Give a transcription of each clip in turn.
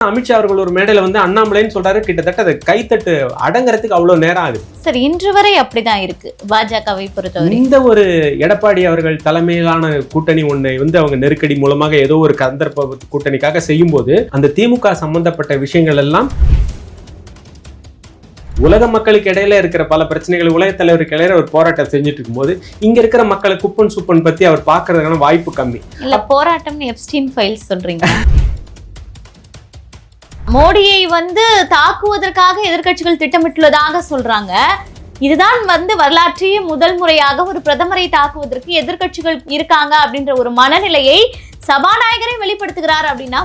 அமித்ஷா அவர்கள் ஒரு மேடையில வந்து அண்ணாமலைன்னு சொல்றாரு. கிட்டத்தட்ட அது கைத்தட்டு அடங்குறதுக்கு அவ்வளவு நேரம் ஆகுது. சரி இன்று வரை அப்படிதான் இருக்கு. பாஜகவை பொறுத்தவரை. இந்த ஒரு எடப்பாடி அவர்கள் தலைமையிலான கூட்டணி ஒண்ணை வந்து அவங்க நெருக்கடி மூலமாக ஏதோ ஒரு கந்தர்ப்ப கூட்டணிக்காக செய்யும்போது அந்த திமுக சம்பந்தப்பட்ட விஷயங்கள் எல்லாம் உலக மக்களுக்கு இடையில இருக்கிற பல பிரச்சனைகள் உலக தலைவருக்கு இடையில ஒரு போராட்டம் செஞ்சுட்டு இருக்கும்போது இங்க இருக்கிற மக்களை குப்பன் சுப்பன் பத்தி அவர் பாக்குறதுக்கான வாய்ப்பு கம்மி. இல்ல போராட்டம்னு எப்ஸ்டீன் ஃபைல்ஸ் சொல்றீங்க. மோடியை வந்து தாக்குவதற்காக எதிர்க்கட்சிகள் திட்டமிட்டுள்ளதாக சொல்றாங்க. இதுதான் வந்து வரலாற்றிலேயே முதல் முறையாக ஒரு பிரதமரை தாக்குவதற்கு எதிர்கட்சிகள் இருக்காங்க அப்படின்ற ஒரு மனநிலையை சபாநாயகரை வெளிப்படுத்துகிறார் அப்படின்னா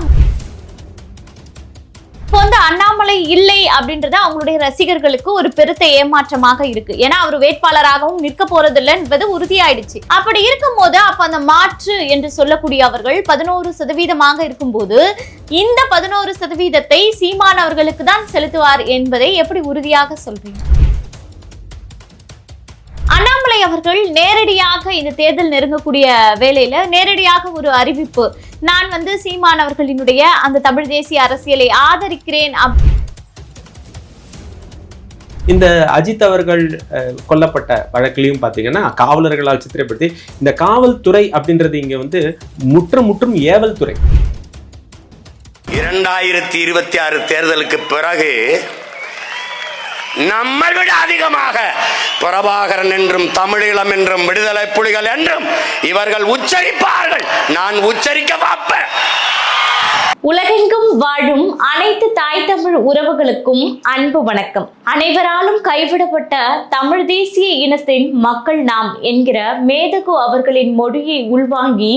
இப்போ வந்து அண்ணாமலை இல்லை அப்படின்றது அவங்களுடைய ரசிகர்களுக்கு ஒரு பெருத்த ஏமாற்றமாக இருக்கு. ஏன்னா அவர் வேட்பாளராகவும் நிற்க போறதில்லை என்பது உறுதியாயிடுச்சு. அப்படி இருக்கும்போது அப்ப அந்த மாற்று என்று சொல்லக்கூடிய அவர்கள் பதினோரு சதவீதமாக இருக்கும்போது இந்த பதினோரு சதவீதத்தை சீமான் அவர்களுக்கு தான் செலுத்துவார் என்பதை எப்படி உறுதியாக சொல்றீங்க? அண்ணாமலை அவர்கள் நேரடியாக இந்த தேர்தல் நெருங்கக்கூடிய வேளையில நேரடியாக ஒரு அறிவிப்பு. நான் வந்து சீமான் அவர்களினுடைய அந்த தமிழ் தேசிய அரசியலை ஆதரிக்கிறேன் அப்- இந்த அஜித் அவர்கள் கொல்லப்பட்ட வழக்கிலையும் பார்த்தீங்கன்னா காவலர்களால் சித்திரப்படுத்தி இந்த காவல்துறை அப்படின்றது இங்க வந்து முற்று முற்றும் ஏவல் துறை இரண்டாயிரத்தி இருபத்தி ஆறு தேர்தலுக்கு பிறகு நம்மை விட அதிகமாக. பிரபாகரன் என்றும் தமிழீழம் என்றும் விடுதலை புலிகள் என்றும் இவர்கள் உச்சரிப்பார்கள். நான் உச்சரிக்க பார்ப்பேன். உலகெங்கும் வாழும் அனைத்து தாய் தமிழ் உறவுகளுக்கும் அன்பு வணக்கம். அனைவராலும் கைவிடப்பட்ட தமிழ் தேசிய இனத்தின் மக்கள் நாம் என்கிற மேதகு அவர்களின் மொழியை உள்வாங்கி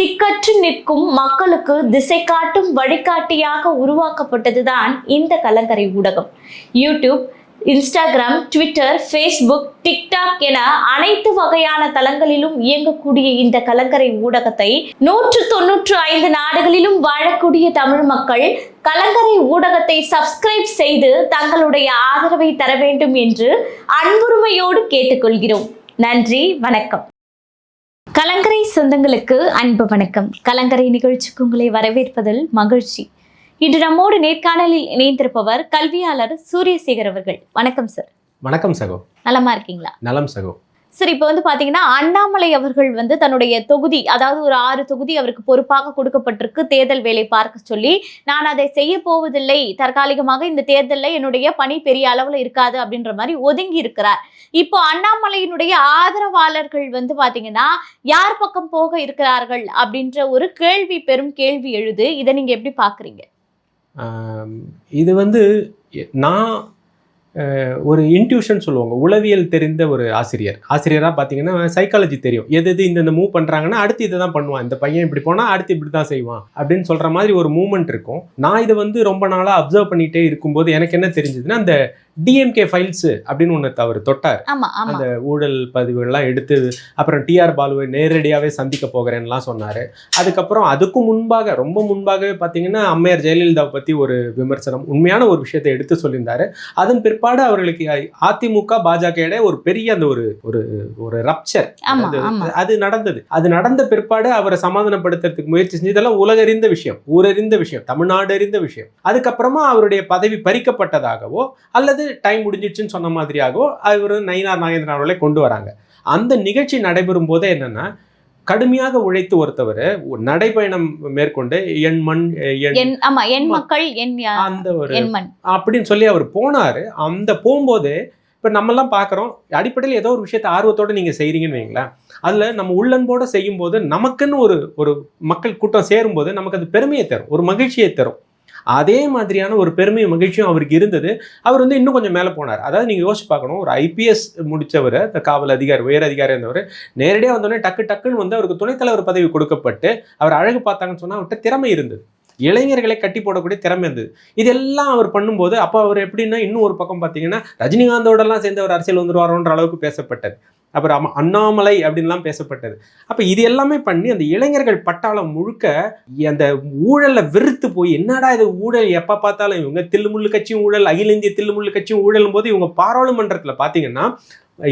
திக்கற்று நிற்கும் மக்களுக்கு திசை காட்டும் வழிகாட்டியாக உருவாக்கப்பட்டதுதான் இந்த கலங்கரை ஊடகம். YouTube Instagram Twitter Facebook TikTok என அனைத்து வகையான தளங்களிலும் இயங்கக்கூடிய இந்த கலங்கரை ஊடகத்தை நூற்று தொன்னூற்று ஐந்து நாடுகளிலும் வாழக்கூடிய தமிழ் மக்கள் கலங்கரை ஊடகத்தை சப்ஸ்கிரைப் செய்து தங்களுடைய ஆதரவை தர வேண்டும் என்று அன்புரிமையோடு கேட்டுக்கொள்கிறோம். நன்றி வணக்கம். கலங்கரை சொந்தங்களுக்கு அன்பு வணக்கம். கலங்கரை நிகழ்ச்சிக்கு உங்களை வரவேற்பதில் மகிழ்ச்சி. இன்று நம்மோடு நேர்காணலில் இணைந்திருப்பவர் கல்வியாளர் சூரியசேகர் அவர்கள். வணக்கம் சார் வணக்கம் சகோ. நலமா இருக்கீங்களா? நலம் சகோ. சரி இப்போ வந்து பாத்தீங்கன்னா அண்ணாமலை அவர்கள் வந்து தன்னுடைய தொகுதி அதாவது ஒரு ஆறு தொகுதி அவருக்கு பொறுப்பாக கொடுக்கப்பட்டிருக்கு தேர்தல் வேலை பார்க்க சொல்லி. நான் அதை செய்ய போவதில்லை. தற்காலிகமாக இந்த தேர்தலில் என்னுடைய பணி பெரிய அளவுல இருக்காது அப்படின்ற மாதிரி ஒதுங்கி இருக்கிறார். இப்போ அண்ணாமலையினுடைய ஆதரவாளர்கள் வந்து பாத்தீங்கன்னா யார் பக்கம் போக இருக்கிறார்கள் அப்படின்ற ஒரு கேள்வி பெரும் கேள்வி எழுது. இதை நீங்க எப்படி பாக்குறீங்க? ஆம், இது வந்து நான் ஒரு இன்ட்யூஷன் சொல்லுவாங்க. உளவியல் தெரிந்த ஒரு ஆசிரியர். ஆசிரியராக பார்த்தீங்கன்னா சைக்காலஜி தெரியும். எது எது இந்த மூவ் பண்ணுறாங்கன்னா அடுத்து இதை தான் பண்ணுவான். இந்த பையன் இப்படி போனால் அடுத்து இப்படி தான் செய்வான். அப்படின்னு சொல்கிற மாதிரி ஒரு மூமெண்ட் இருக்கும். நான் இதை வந்து ரொம்ப நாளாக அப்சர்வ் பண்ணிகிட்டே இருக்கும்போது எனக்கு என்ன தெரிஞ்சதுன்னா அந்த டிஎம்கே ஃபைல்ஸு அப்படின்னு ஒன்று அவர் தொட்டார். அந்த ஊழல் பதிவுகள்லாம் எடுத்து அப்புறம் டிஆர் பாலுவை நேரடியாகவே சந்திக்க போகிறேன்லாம் சொன்னார். அதுக்கப்புறம் அதுக்கும் முன்பாக ரொம்ப முன்பாகவே பார்த்தீங்கன்னா அம்மையார் ஜெயலலிதாவை பற்றி ஒரு விமர்சனம் உண்மையான ஒரு விஷயத்தை எடுத்து சொல்லியிருந்தாரு. அதன் பிற்பாடு அவர்களுக்கு அதிமுக பாஜக இடையே ஒரு பெரிய அந்த ஒரு ஒரு ஒரு ரப்சர் அது நடந்தது. அது நடந்த பிற்பாடு அவரை சமாதானப்படுத்துறதுக்கு முயற்சி செஞ்சு இதெல்லாம் உலகறிந்த விஷயம் ஊரறிந்த விஷயம் தமிழ்நாடு அறிந்த விஷயம். அதுக்கப்புறமா அவருடைய பதவி பறிக்கப்பட்டதாகவோ அல்லது டைம் முடிஞ்சிடுச்சுன்னு சொன்ன மாதிரியாகவோ அவர் நயினார் நாகேந்திரன் அவர்களை கொண்டு வராங்க. அந்த நிகழ்ச்சி நடைபெறும் போதே என்னன்னா கடுமையாக உழைத்து ஒருத்தவர் நடைபயணம் மேற்கொண்டு என் மண் ஆமா என் மக்கள் அந்த ஒரு அப்படின்னு சொல்லி அவர் போனாரு. அந்த போகும்போது இப்போ நம்மெல்லாம் பார்க்குறோம் அடிப்படையில் ஏதோ ஒரு விஷயத்தை ஆர்வத்தோட நீங்கள் செய்கிறீங்கன்னு வைங்களேன். அதில் நம்ம உள்ளன்போட செய்யும்போது நமக்குன்னு ஒரு ஒரு மக்கள் கூட்டம் சேரும்போது நமக்கு அது பெருமையை தரும் ஒரு மகிழ்ச்சியை தரும். அதே மாதிரியான ஒரு பெருமையும் மகிழ்ச்சியும் அவருக்கு இருந்தது. அவர் வந்து இன்னும் கொஞ்சம் மேலே போனார். அதாவது நீங்கள் யோசிச்சு பார்க்கணும் ஒரு ஐபிஎஸ் முடித்தவர் இந்த காவல் அதிகாரி உயர் அதிகாரி இருந்தவர் நேரடியாக வந்தோடனே டக்கு டக்குன்னு வந்து அவருக்கு துணைத்தலைவர் பதவி கொடுக்கப்பட்டு அவர் அழகு பார்த்தாங்கன்னு சொன்னால் அவர்கிட்ட திறமை இருந்தது. இளைஞர்களை கட்டி போடக்கூடிய திறமை இருந்தது. இதெல்லாம் அவர் பண்ணும்போது அப்போ அவர் எப்படின்னா இன்னும் ஒரு பக்கம் பார்த்தீங்கன்னா ரஜினிகாந்தோடலாம் சேர்ந்து அவர் அரசியல் வந்துருவாரோன்ற அளவுக்கு பேசப்பட்டது அப்புறம் அண்ணாமலை அப்படின்லாம் பேசப்பட்டது அப்போ இது எல்லாமே பண்ணி அந்த இளைஞர்கள் பட்டாளம் முழுக்க அந்த ஊழல்ல வெறுத்து போய் என்னடா இது ஊழல் எப்போ பார்த்தாலும் இவங்க தில்லுமுள்ளு கட்சியும் ஊழல் அகில இந்திய தில்லுமுள்ளு கட்சியும் ஊழலும் போது இவங்க பாராளுமன்றத்தில் பார்த்தீங்கன்னா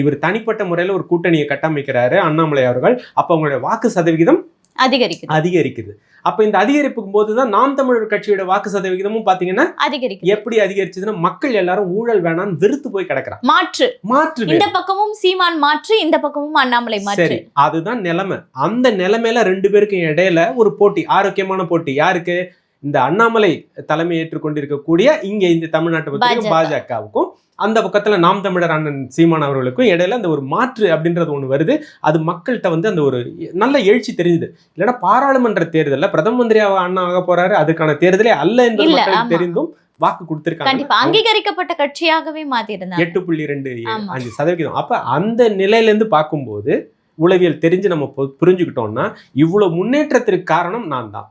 இவர் தனிப்பட்ட முறையில் ஒரு கூட்டணியை கட்டமைக்கிறாரு அண்ணாமலை அவர்கள். அப்போ அவங்களுடைய வாக்கு சதவிகிதம் அதிகரிக்குது. அதிகரிக்குது. அப்ப இந்த அதிகரிப்புக்கும் போதுதான் நாம் தமிழர் கட்சியோட வாக்கு சதவிகிதமும் பாத்தீங்கன்னா அதிகரிக்குது. எப்படி அதிகரிச்சதுன்னா மக்கள் எல்லாரும் ஊழல் வேணாம்னு வெறுத்து போய் கிடக்குறான் மாற்று. மாற்று. இந்த பக்கமும் சீமான் மாற்று இந்த பக்கமும் அண்ணாமலை மாற்று. சரி அதுதான் நிலைமை. அந்த நிலைமையில ரெண்டு பேருக்கும் இடையில ஒரு போட்டி ஆரோக்கியமான போட்டி. யாருக்கு? இந்த அண்ணாமலை தலைமை ஏற்றுக்கொண்டிருக்கக்கூடிய இங்க இந்த தமிழ்நாட்டு. பாஜகவுக்கும். அந்த பக்கத்துல நாம் தமிழர் அண்ணன் சீமான் அவர்களுக்கும் இடையில அந்த ஒரு மாற்று அப்படின்றது ஒண்ணு வருது. அது மக்கள்கிட்ட வந்து அந்த ஒரு நல்ல எழுச்சி தெரிஞ்சுது. இல்லைன்னா பாராளுமன்ற தேர்தல்ல பிரதம மந்திரியாக அண்ணா ஆக போறாரு அதுக்கான தேர்தலே அல்ல என்று. தெரிந்தும் வாக்கு கொடுத்திருக்காங்க. கண்டிப்பா. அங்கீகரிக்கப்பட்ட கட்சியாகவே மாத்தி இருந்தாங்க எட்டு புள்ளி ரெண்டு. அஞ்சு சதவிகிதம். அப்ப அந்த நிலையில இருந்து பார்க்கும்போது உளவியல் தெரிஞ்சு நம்ம புரிஞ்சுக்கிட்டோம்னா இவ்வளவு முன்னேற்றத்திற்கு காரணம் நான் தான்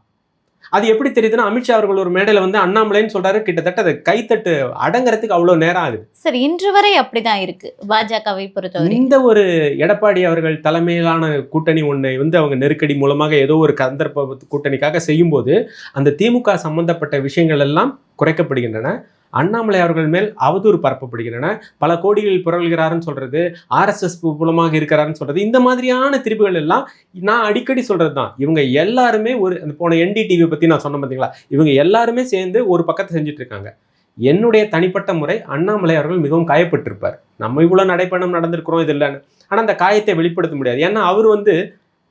அது எப்படி தெரியுதுன்னா அமித்ஷா அவர்கள் ஒரு மேடையில வந்து அண்ணாமலைன்னு சொல்றாரு. கிட்டத்தட்ட அதை கைத்தட்டு அடங்குறதுக்கு அவ்வளவு நேரம் ஆகுது. சரி இன்று வரை அப்படிதான் இருக்கு பாஜகவை பொறுத்தவரை. இந்த ஒரு எடப்பாடி அவர்கள் தலைமையிலான கூட்டணி ஒன்றை வந்து அவங்க நெருக்கடி மூலமாக ஏதோ ஒரு சந்தர்ப்ப கூட்டணிக்காக செய்யும்போது அந்த திமுக சம்பந்தப்பட்ட விஷயங்கள் எல்லாம் குறைக்கப்படுகின்றன. அண்ணாமலை அவர்கள் மேல் அவதூறு பரப்பப்படுகின்றன. பல கோடிகளில் புரள்கிறாருன்னு சொல்கிறது ஆர்எஸ்எஸ் மூலமாக இருக்கிறாருன்னு சொல்கிறது இந்த மாதிரியான திருப்புகள் எல்லாம் நான் அடிக்கடி சொல்கிறது தான் இவங்க எல்லாருமே ஒரு அந்த போன என்டிடிவி பற்றி நான் சொன்ன பார்த்தீங்களா இவங்க எல்லாருமே சேர்ந்து ஒரு பக்கத்தை செஞ்சுட்டு இருக்காங்க. என்னுடைய தனிப்பட்ட முறை அண்ணாமலை அவர்கள் மிகவும் காயப்பட்டிருப்பார். நம்ம இவ்வளோ நடைப்பயணம் நடந்திருக்கிறோம் இது இல்லைன்னு. ஆனால் அந்த காயத்தை வெளிப்படுத்த முடியாது. ஏன்னா அவர் வந்து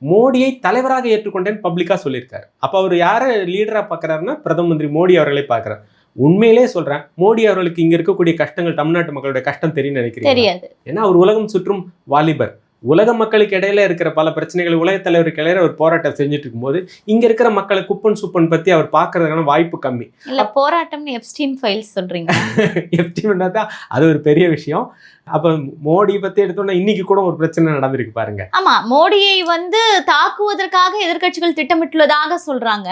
மோடியை தலைவராக ஏற்றுக்கொண்டேன்னு பப்ளிக்காக சொல்லியிருக்காரு. அப்போ அவர் யாரை லீடராக பார்க்குறாருன்னா பிரதம மந்திரி மோடி அவர்களை பார்க்குறாரு உண்மையிலே சொல்கிறேன் மோடி அவர்களுக்கு இங்கே இருக்கக்கூடிய கஷ்டங்கள் தமிழ்நாட்டு மக்களுடைய கஷ்டம் தெரியும் நினைக்கிறேன் தெரியாது. ஏன்னா அவர் உலகம் சுற்றும் வாலிபர். உலக மக்களுக்கு இடையில இருக்கிற பல பிரச்சனைகள் உலக தலைவருக்கு இடையில ஒரு போராட்டம் செஞ்சுட்டு இருக்கும்போது இங்க இருக்கிற மக்களை குப்பன் சுப்பன் பத்தி அவர் பார்க்கறதுக்கான வாய்ப்பு கம்மி. இல்ல போராட்டம்னு எப்ஸ்டீன் ஃபைல்ஸ் சொல்றீங்க. எப்படி தான் அது ஒரு பெரிய விஷயம். அப்ப மோடி பத்தி எடுத்தோம்னா இன்னைக்கு கூட ஒரு பிரச்சனை நடந்திருக்கு பாருங்க. ஆமா மோடியை வந்து தாக்குவதற்காக எதிர்க்கட்சிகள் திட்டமிட்டுள்ளதாக சொல்றாங்க.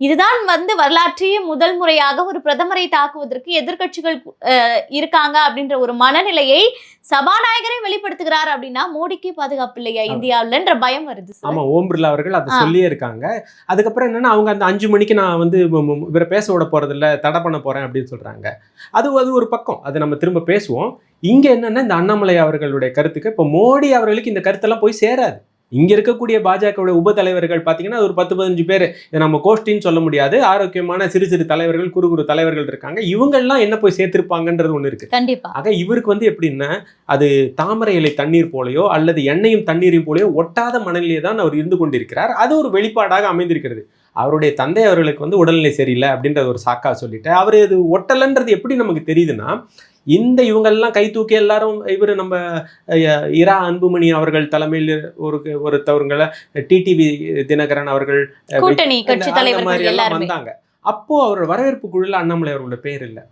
இதுதான் வந்து வரலாற்றிலேயே முதல் முறையாக ஒரு பிரதமரை தாக்குவதற்கு எதிர்க்கட்சிகள் அஹ், இருக்காங்க அப்படின்ற ஒரு மனநிலையை சபாநாயகரே வெளிப்படுத்துகிறார் அப்படின்னா மோடிக்கே பாதுகாப்பு இல்லையா. இந்தியாவிலன்ற பயம் வருது ஆமா ஓம் பிர்லா அவர்கள் அதை. சொல்லியே இருக்காங்க. அதுக்கப்புறம் என்னன்னா அவங்க அந்த அஞ்சு மணிக்கு நான் வந்து இவரை பேச விட போறது இல்ல தடை பண்ண போறேன் அப்படின்னு சொல்றாங்க. அது அது ஒரு பக்கம். அது நம்ம திரும்ப பேசுவோம். இங்க என்னன்னா இந்த அண்ணாமலை அவர்களுடைய கருத்துக்கு இப்போ மோடி அவர்களுக்கு இந்த கருத்தெல்லாம் போய் சேராது. இங்க இருக்கக்கூடிய பாஜகவுடைய உப தலைவர்கள் பாத்தீங்கன்னா ஒரு பத்து பதினஞ்சு பேர். இதை நம்ம கோஷ்டின்னு சொல்ல முடியாது. ஆரோக்கியமான சிறு சிறு தலைவர்கள் குறு குறு தலைவர்கள் இருக்காங்க. இவங்கெல்லாம் என்ன போய் சேர்த்திருப்பாங்கன்றது ஒண்ணு இருக்கு. கண்டிப்பா. ஆக இவருக்கு வந்து எப்படின்னா அது தாமரை இலை தண்ணீர் போலயோ அல்லது எண்ணெயும் தண்ணீரையும் போலயோ ஒட்டாத மணலிலே தான் அவர் இருந்து கொண்டிருக்கிறார். அது ஒரு வெளிப்பாடாக அமைந்திருக்கிறது. அவருடைய தந்தை அவர்களுக்கு வந்து உடல்நிலை சரியில்லை அப்படின்றத ஒரு சாக்கா சொல்லிட்டு அவர் இது ஒட்டலைன்றது எப்படி நமக்கு தெரியுதுன்னா இந்த இவங்கெல்லாம் கை தூக்கி எல்லாரும் இவர் நம்ம இரா அன்புமணி அவர்கள் தலைமையில் ஒரு ஒருத்தவங்களை டிடிவி தினகரன் அவர்கள் கூட்டணி கட்சி தலைவர்கள் வந்தாங்க. அப்போ அவர் வரவேற்பு குழுல அண்ணாமலை அவர்களோட பேர் இல்ல.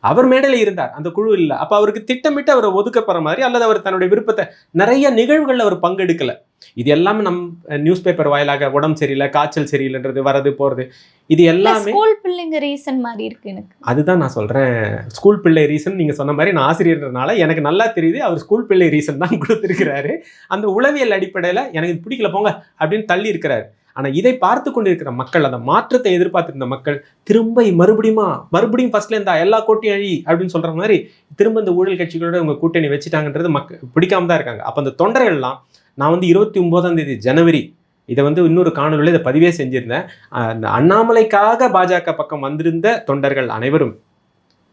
அவர் மேடையில இருந்தார். அந்த குழு இல்ல. அப்ப அவருக்கு திட்டமிட்டு அவரை ஒதுக்கப்படுற மாதிரி அல்லது அவர் தன்னுடைய விருப்பத்தை நிறைய நிகழ்வுகள்ல அவர் பங்கெடுக்கல. இது எல்லாமே நம் நியூஸ் பேப்பர் வாயிலாக உடம்பு சரியில்லை காய்ச்சல் சரியில்லைன்றது வரது போறது இது எல்லாமே ஸ்கூல் பிள்ளைங்க ரீசன் மாதிரி இருக்கு எனக்கு. அதுதான் நான் சொல்றேன். ஸ்கூல் பிள்ளை ரீசன் நீங்க சொன்ன மாதிரி நான் ஆசிரியர்ன்றனால எனக்கு நல்லா தெரியுது அவர் ஸ்கூல் பிள்ளை ரீசன் தான் கொடுத்திருக்கிறாரு. அந்த உளவியல் அடிப்படையில எனக்கு பிடிக்கல போங்க அப்படின்னு தள்ளி இருக்கிறாரு. ஆனா இதை பார்த்து கொண்டிருக்கிற மக்கள் அந்த மாற்றத்தை எதிர்பார்த்திருந்த மக்கள் திரும்ப மறுபடியுமா மறுபடியும் ஃபர்ஸ்ட்ல இருந்தா எல்லா கோட்டையும் அழி அப்படின்னு சொல்ற மாதிரி திரும்ப இந்த ஊழல் கட்சிகளோட உங்க கூட்டணி வச்சுட்டாங்கன்றது மக்கள் பிடிக்காம தான் இருக்காங்க. அப்ப அந்த தொண்டர்கள்லாம் நான் வந்து இருபத்தி ஒன்பதாம் தேதி ஜனவரி இதை வந்து இன்னொரு காணொலியில் இதை பதிவே செஞ்சிருந்தேன். அந்த அண்ணாமலைக்காக பாஜக பக்கம் வந்திருந்த தொண்டர்கள் அனைவரும்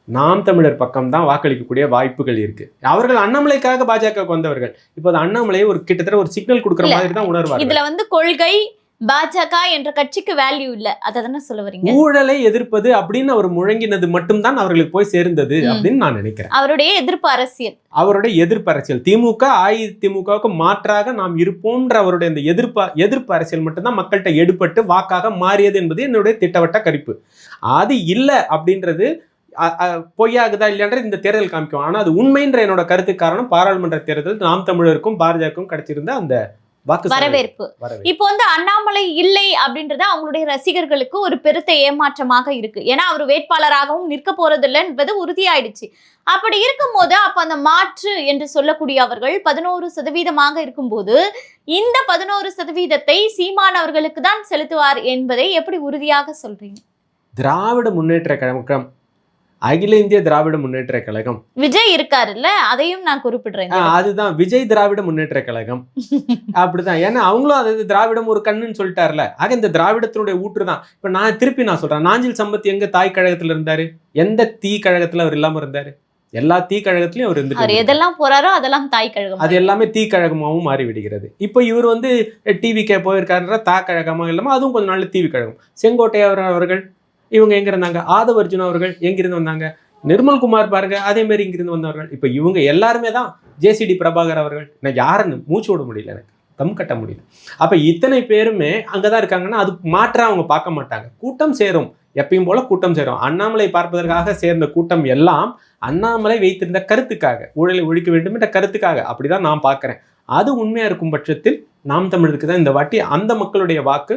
நாம் தமிழர் பக்கம் தான் வாக்களிக்கக்கூடிய வாய்ப்புகள் இருக்கு. அவர்கள் அண்ணாமலைக்காக பாஜக வந்தவர்கள். இப்போ அது அண்ணாமலையை ஒரு கிட்டத்தட்ட ஒரு சிக்னல் கொடுக்குற மாதிரி தான் உணர்வார்கள். இதுல வந்து கொள்கை பாஜக என்ற கட்சிக்கு வேல்யூ இல்ல. அதை தானே சொல்ல வரீங்க? ஊழலை எதிர்ப்பது அப்படின்னு அவர் முழங்கினது மட்டும்தான் அவர்களுக்கு போய் சேர்ந்தது. அப்படின்னு நான் நினைக்கிறேன். அவருடைய எதிர்ப்பு அரசியல். அவருடைய எதிர்ப்பு அரசியல். திமுக அஇதிமுகவுக்கு மாற்றாக நாம் இருப்போம்ன்ற அவருடைய இந்த எதிர்ப்பு எதிர்ப்பு அரசியல் மட்டும்தான் மக்கள்கிட்ட எடுபட்டு வாக்காக மாறியது என்பது என்னுடைய திட்டவட்ட கருப்பு. அது இல்லை அப்படின்றது பொய்யாகுதா இல்லையான்றது இந்த தேர்தல் காமிக்கும். ஆனா அது உண்மைன்ற என்னோட கருத்து காரணம் பாராளுமன்ற தேர்தல். நாம் தமிழருக்கும் பாரதியாருக்கும் கிடைச்சிருந்த அந்த. வரவேற்பு. இப்போ வந்து அண்ணாமலை இல்லை அப்படின்றது அவங்களுடைய ரசிகர்களுக்கு ஒரு பெருத்த ஏமாற்றமாக இருக்கு. ஏன்னா அவர் வேட்பாளராகவும் நிற்க போறதில்லை என்பது உறுதியாயிடுச்சு. அப்படி இருக்கும்போது அப்ப அந்த மாற்று என்று சொல்லக்கூடிய அவர்கள் பதினோரு சதவீதமாக இருக்கும்போது இந்த பதினோரு சதவீதத்தை சீமான் அவர்களுக்கு தான் செலுத்துவார் என்பதை எப்படி உறுதியாக சொல்றீங்க? திராவிட முன்னேற்ற கழகம் அகில இந்திய திராவிட முன்னேற்ற கழகம். விஜய் இருக்காருல்ல அதையும் நான் குறிப்பிடுறேன். அதுதான். விஜய் திராவிட முன்னேற்ற கழகம். அப்படிதான். ஏன்னா அவங்களும் அது திராவிடம் ஒரு கண்ணுன்னு சொல்லிட்டார்ல. ஆக இந்த திராவிடத்தினுடைய ஊற்று தான். இப்ப நான் திருப்பி நான் சொல்றேன். நாஞ்சில் சம்பத் எங்க தாய் கழகத்துல இருந்தாரு? எந்த தீ கழகத்துல அவர் இல்லாம இருந்தாரு? எல்லா தீ கழகத்திலயும் அவர் இருந்துட்டு எதெல்லாம் போறாரோ அதெல்லாம் தாய் கழகம் அது எல்லாமே தீ கழகமாகவும் மாறி விடுகிறது இப்போ இவர் வந்து டிவிக்கே போயிருக்காருன்ற தா கழகமாக இல்லாமல் அதுவும் கொஞ்ச நாள்ல டிவி கழகம். செங்கோட்டை அவர் அவர்கள் இவங்க எங்க இருந்தாங்க? ஆதவ அர்ஜுன் அவர்கள் எங்கிருந்து வந்தாங்க? நிர்மல்குமார் பாருங்க அதே மாதிரி இங்கிருந்து வந்தவர்கள். இப்போ இவங்க எல்லாருமே தான் ஜேசிடி பிரபாகர் அவர்கள். நான் யாருன்னு மூச்சு விட முடியல எனக்கு. தம் கட்ட முடியல. அப்ப இத்தனை பேருமே அங்கதான் இருக்காங்கன்னா அது மாற்றா அவங்க பார்க்க மாட்டாங்க. கூட்டம் சேரும். எப்பயும் போல கூட்டம் சேரும். அண்ணாமலை பார்ப்பதற்காக சேர்ந்த கூட்டம் எல்லாம் அண்ணாமலை வைத்திருந்த கருத்துக்காக ஊழலை ஒழிக்க வேண்டும் என்ற கருத்துக்காக. அப்படிதான் நான் பார்க்குறேன். அது உண்மையா இருக்கும் பட்சத்தில் நாம் தமிழருக்கு தான் இந்த வாட்டி அந்த மக்களுடைய வாக்கு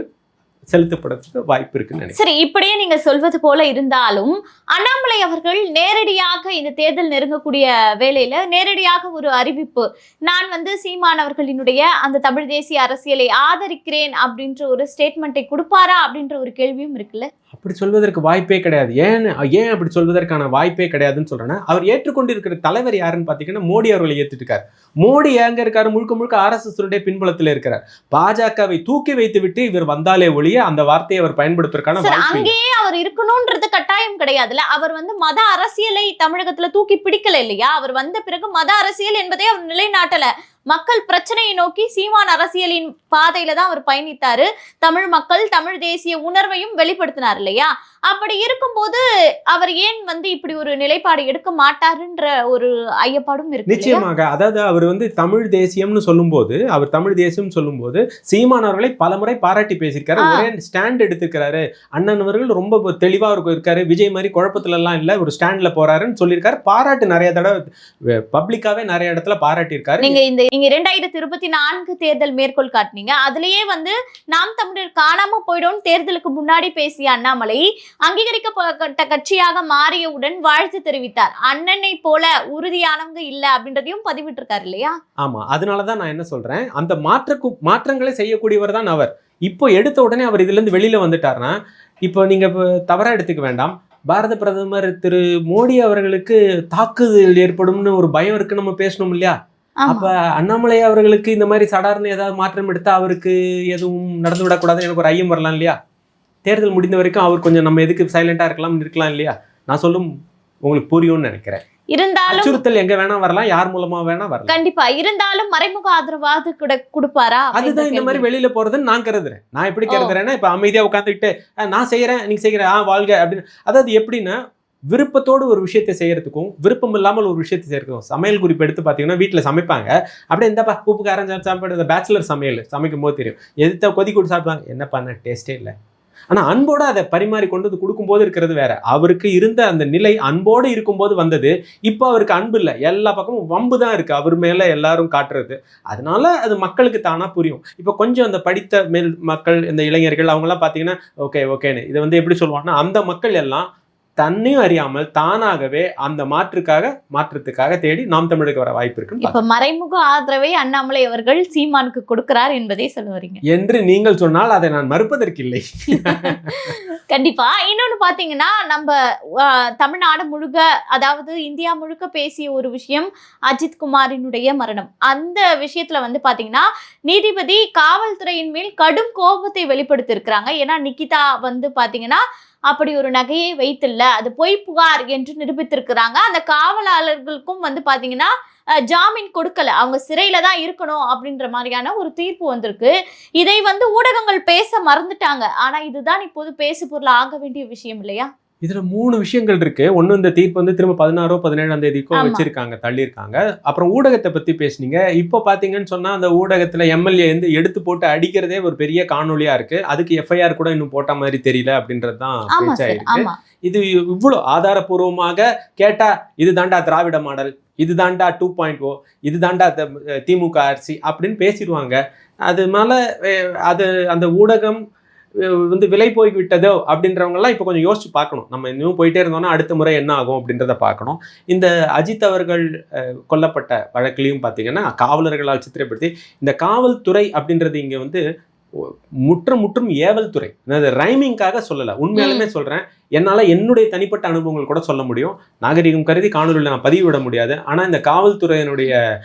செலுத்தப்படுறதுக்கு வாய்ப்பு இருக்குன்னு சரி இப்படியே நீங்க சொல்வது போல இருந்தாலும் அண்ணாமலை அவர்கள் நேரடியாக இந்த தேர்தல் நெருங்கக்கூடிய வேலையில நேரடியாக ஒரு அறிவிப்பு நான் வந்து சீமான் அவர்களினுடைய அந்த தமிழ் தேசிய அரசியலை ஆதரிக்கிறேன் அப்படின்ற ஒரு ஸ்டேட்மெண்ட்டை கொடுப்பாரா அப்படின்ற ஒரு கேள்வியும் இருக்குல்ல? அப்படி சொல்வதற்கு வாய்ப்பே கிடையாது. ஏன் ஏன் அப்படி சொல்வதற்கான வாய்ப்பே கிடையாதுன்னு சொல்றேன்னா அவர் ஏற்றுக்கொண்டிருக்கிற தலைவர் யாருன்னு பார்த்தீங்கன்னா மோடி அவர்களை ஏத்துட்டு இருக்காரு மோடி எங்க இருக்காரு? முழுக்க முழுக்க ஆர்எஸ்எஸ் உடைய பின்புலத்தில் இருக்கிறார். பாஜகவை தூக்கி வைத்து விட்டு இவர் வந்தாலே ஒழிய அந்த வார்த்தையை அவர் பயன்படுத்துவதற்கான. அங்கேயே அவர் இருக்கணும்ன்றது கட்டாயம் கிடையாதுல்ல. அவர் வந்து மத அரசியலை தமிழகத்துல தூக்கி பிடிக்கல இல்லையா? அவர் வந்த பிறகு மத அரசியல் என்பதை அவர் நிலைநாட்டல. மக்கள் பிரச்சனையை நோக்கி சீமான் அரசியலின் பாதையில தான் அவர் பயணித்தாரு. தமிழ் மக்கள் தமிழ் தேசிய உணர்வையும் வெளிப்படுத்தினார் இல்லையா? அப்படி இருக்கும்போது அவர் ஏன் வந்து இப்படி ஒரு நிலைப்பாடு எடுக்க மாட்டாருன்ற ஒரு ஐயப்பாடும் இருக்கு? நிச்சயமாக. அதாவது அவர் வந்து தமிழ் தேசியம்னு சொல்லும்போது அவர் தமிழ் தேசியம் சொல்லும்போது சீமான் அவர்களை பலமுறை பாராட்டி பேசியிருக்காரு. ஒரே ஸ்டாண்ட் எடுத்திருக்காரு அண்ணன் அவர்கள் ரொம்ப தெளிவா இருக்கும் இருக்காரு. விஜய் மாதிரி குழப்பத்துல எல்லாம் இல்ல ஒரு ஸ்டாண்ட்ல போறாருன்னு சொல்லியிருக்காரு. பாராட்டு நிறைய தடவை பப்ளிக்காவே நிறைய இடத்துல பாராட்டி இருக்காரு நீங்க இந்த நீங்க இரண்டாயிரத்தி இருபத்தி நான்கு தேர்தல் மேற்கோள் காட்டினீங்க. அதுலயே வந்து நாம் தமிழர் காணாம போயிடும் தேர்தலுக்கு முன்னாடி பேசிய அண்ணாமலை அங்கீகரிக்கப்பட்ட கட்சியாக மாறியவுடன் வாழ்த்து தெரிவித்தார். அண்ணனை போல உறுதியானவங்க இல்ல அப்படின்றதையும் பதிவிட்டிருக்காரு இல்லையா? ஆமா அதனாலதான் நான் என்ன சொல்றேன் அந்த மாற்ற மாற்றங்களை செய்யக்கூடியவர் தான் அவர். இப்போ எடுத்த உடனே அவர் இதுல இருந்து வெளியில வந்துட்டாருன்னா இப்போ நீங்க இப்ப தவறா எடுத்துக்க வேண்டாம். பாரத பிரதமர் திரு மோடி அவர்களுக்கு தாக்குதல் ஏற்படும்னு ஒரு பயம் இருக்கு நம்ம பேசணும் இல்லையா. அப்ப அண்ணாமலை அவர்களுக்கு இந்த மாதிரி சடார்னு ஏதாவது மாற்றம் எடுத்தா அவருக்கு எதுவும் நடந்து விடக்கூடாதுன்னு எனக்கு ஒரு ஐயம் வரலாம் இல்லையா? தேர்தல் முடிந்த வரைக்கும் அவர் கொஞ்சம் நம்ம எதுக்கு சைலண்டா இருக்கலாம் இருக்கலாம் இல்லையா? நான் சொல்லும் உங்களுக்கு புரியும்னு நினைக்கிறேன். இருந்தாலும் அச்சுறுத்தல் எங்க வேணா வரலாம் யார் மூலமா வேணா வரலாம். கண்டிப்பா. இருந்தாலும் மறைமுக ஆதரவாது கூட கொடுப்பாரா அதுதான் இந்த. மாதிரி வெளியில போறதுன்னு நான் கருதுறேன். நான் எப்படி. கருதுறேன்னா இப்ப அமைதியா உட்காந்துக்கிட்டு நான் செய்யறேன் நீங்க செய்யற ஆ வாழ்க அப்படின்னு. அதாவது எப்படின்னா விருப்பத்தோடு ஒரு விஷயத்தை செய்யறதுக்கும் விருப்பம் இல்லாமல் ஒரு விஷயத்தை செய்யறதுக்கும் சமையல் குறிப்பு எடுத்து பார்த்தீங்கன்னா வீட்டில் சமைப்பாங்க. அப்படியே இந்தப்பா உப்பு காரம் சா- சாப்பாடு இந்த பேச்சுலர் சமையல் சமைக்கும் போது தெரியும். எதிர்த்த கொதி கொடுத்து சாப்பிடுவாங்க. என்ன பண்ண டேஸ்டே இல்லை. ஆனால் அன்போடு அதை பரிமாறி கொண்டு வந்து கொடுக்கும்போது இருக்கிறது வேற. அவருக்கு இருந்த அந்த நிலை அன்போடு இருக்கும்போது வந்தது. இப்போ அவருக்கு அன்பு இல்லை. எல்லா பக்கமும் வம்பு தான் இருக்குது அவர் மேலே எல்லாரும் காட்டுறது. அதனால அது மக்களுக்கு தானாக புரியும். இப்போ கொஞ்சம் அந்த படித்த மேல் மக்கள் இந்த இளைஞர்கள் அவங்கெல்லாம் பார்த்தீங்கன்னா ஓகே ஓகேன்னு. இதை வந்து எப்படி சொல்லுவாங்கன்னா அந்த மக்கள் எல்லாம் தன்னையும் அறியாமல் தானாகவே அந்த மாற்றுக்காக மாற்றத்துக்காக தேடி நாம் தமிழுக்கு வர வாய்ப்பு இருக்குன்னு இப்ப மறைமுக ஆதரவை அண்ணாமலை அவர்கள் சீமானுக்கு கொடுக்கிறார் என்பதை சொல்ல வரீங்க. என்று நீங்கள் சொன்னால் அதை நான் மறுப்பதற்கில்லை. கண்டிப்பா. இன்னொன்னு பாத்தீங்கன்னா நம்ம தமிழ்நாடு முழுக்க அதாவது இந்தியா முழுக்க பேசிய ஒரு விஷயம் அஜித் குமாரினுடைய மரணம். அந்த விஷயத்துல வந்து பாத்தீங்கன்னா நீதிபதி காவல்துறையின் மேல் கடும் கோபத்தை வெளிப்படுத்தியிருக்கிறாங்க. ஏன்னா நிக்கிதா வந்து பாத்தீங்கன்னா அப்படி ஒரு நகையை வைத்தில்ல அது பொய் புகார் என்று நிரூபித்திருக்கிறாங்க. அந்த காவலாளர்களுக்கும் வந்து பார்த்தீங்கன்னா ஜாமீன் கொடுக்கல. அவங்க சிறையில தான் இருக்கணும் அப்படின்ற மாதிரியான ஒரு தீர்ப்பு வந்திருக்கு. இதை வந்து ஊடகங்கள் பேச மறந்துட்டாங்க. ஆனா இதுதான் இப்போது பேசு பொருள் ஆக வேண்டிய விஷயம் இல்லையா? இதுல மூணு விஷயங்கள் இருக்கு. ஒண்ணு இந்த தீர்ப்பு வந்து திரும்ப பதினாறோ பதினேழாம் தேதிக்கோ. வச்சிருக்காங்க தள்ளியிருக்காங்க. அப்புறம் ஊடகத்தை பத்தி பேசுனீங்க. இப்போ பாத்தீங்கன்னு சொன்னா அந்த ஊடகத்துல எம்எல்ஏ வந்து எடுத்து போட்டு அடிக்கிறதே ஒரு பெரிய காணொலியா இருக்கு. அதுக்கு எஃப்ஐஆர் கூட இன்னும் போட்ட மாதிரி தெரியல அப்படின்றது தான் பேச்சாயிருக்கு. இது இவ்வளோ ஆதாரபூர்வமாக கேட்டா இது தாண்டா திராவிட மாடல் இது தாண்டா டூ பாயிண்ட் ஓ இது தாண்டா திமுக ஆட்சி அப்படின்னு பேசிடுவாங்க. அது மேல அது அந்த ஊடகம் வந்து விலை போய் விட்டதோ அப்படின்றவங்கலாம் இப்போ கொஞ்சம் யோசிச்சு பார்க்கணும். நம்ம இன்னும் போயிட்டே இருந்தோம்னா அடுத்த முறை என்ன ஆகும் அப்படின்றத பார்க்கணும். இந்த அஜித் அவர்கள் கொல்லப்பட்ட வழக்கிலையும் பார்த்தீங்கன்னா காவலர்களால் சித்திரப்படுத்தி இந்த காவல்துறை அப்படின்றது இங்கே வந்து முற்றும் முற்றும் ஏவல் துறை. அது ரைமிங்காக சொல்லலை. உண்மையாலுமே சொல்றேன். என்னால என்னுடைய தனிப்பட்ட அனுபவங்கள் கூட சொல்ல முடியும். நாகரிகம் கருதி காணொலியில் நான் பதிவிட முடியாது. ஆனா இந்த காவல்துறையினுடைய